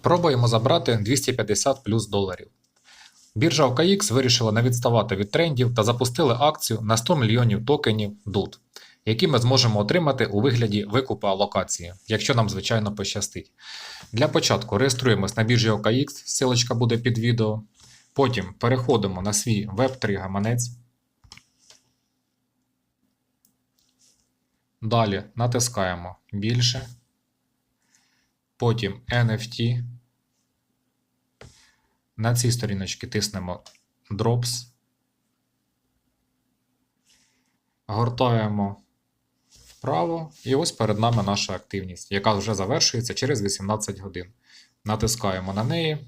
Пробуємо забрати 250 плюс доларів. Біржа OKX вирішила не відставати від трендів та запустили акцію на 100 мільйонів токенів DUT, які ми зможемо отримати у вигляді викупу алокації, якщо нам, звичайно, пощастить. Для початку реєструємось на біржі OKX, ссылочка буде під відео. Потім переходимо на свій Web3 гаманець. Далі натискаємо більше. Потім NFT. На цій сторіночці тиснемо Drops. Гортаємо вправо. І ось перед нами наша активність, яка вже завершується через 18 годин. Натискаємо на неї.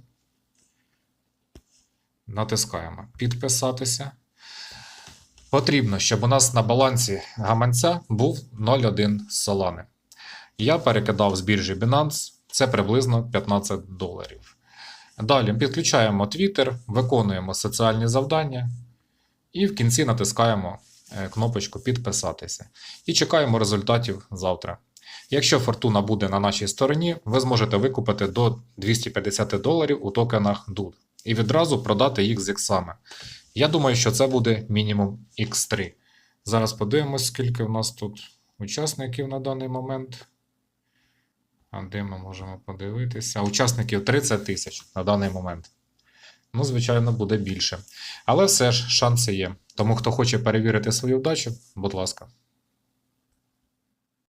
Натискаємо підписатися. Потрібно, щоб у нас на балансі гаманця був 0,1 солани. Я перекидав з біржі Binance, це приблизно 15 доларів. Далі підключаємо Twitter, виконуємо соціальні завдання і в кінці натискаємо е, кнопочку підписатися. І чекаємо результатів завтра. Якщо фортуна буде на нашій стороні, ви зможете викупити до 250 доларів у токенах DUD і відразу продати їх з іксами. Я думаю, що це буде мінімум X3. Зараз подивимось, скільки в нас тут учасників на даний момент. А де ми можемо подивитися? Учасників 30 тисяч на даний момент. Ну, звичайно, буде більше. Але все ж шанси є. Тому хто хоче перевірити свою вдачу, будь ласка.